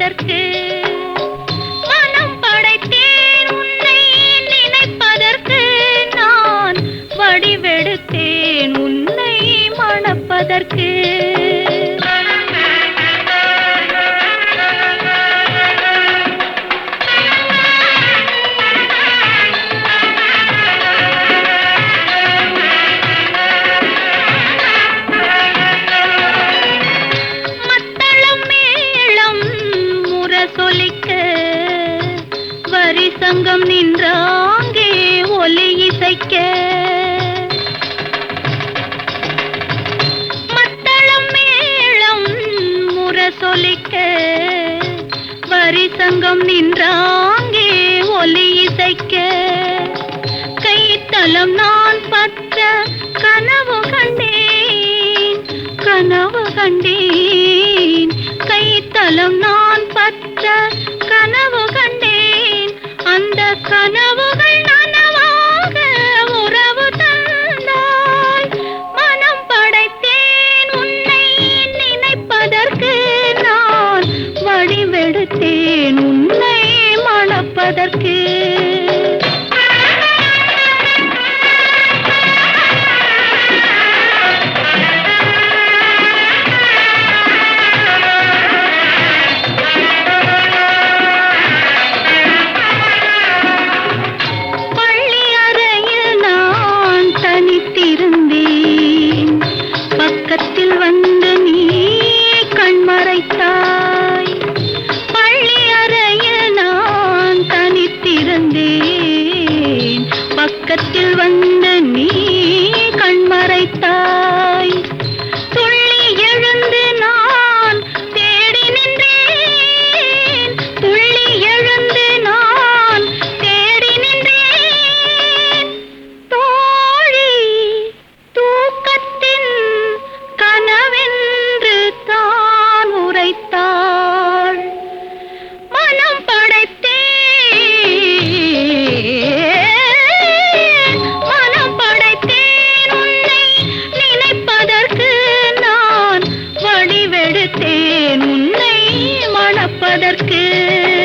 நினைப்பதற்கு மனம் படைத்தேன். உன்னை நினைப்பதற்கு நான் வடிவெடுத்தேன். உன்னை மணப்பதற்கு ஒலிக்க. வரி சங்கம் நின்றாங்கே ஒலி இசைக்க. மத்தளம் மேளம் முரசொலிக்க வரி சங்கம் நின்றாங்கே ஒலி இசைக்க. கைத்தளம் நான் பற்ற கனவு கண்டேன். கனவு கண்டேன். கனவு के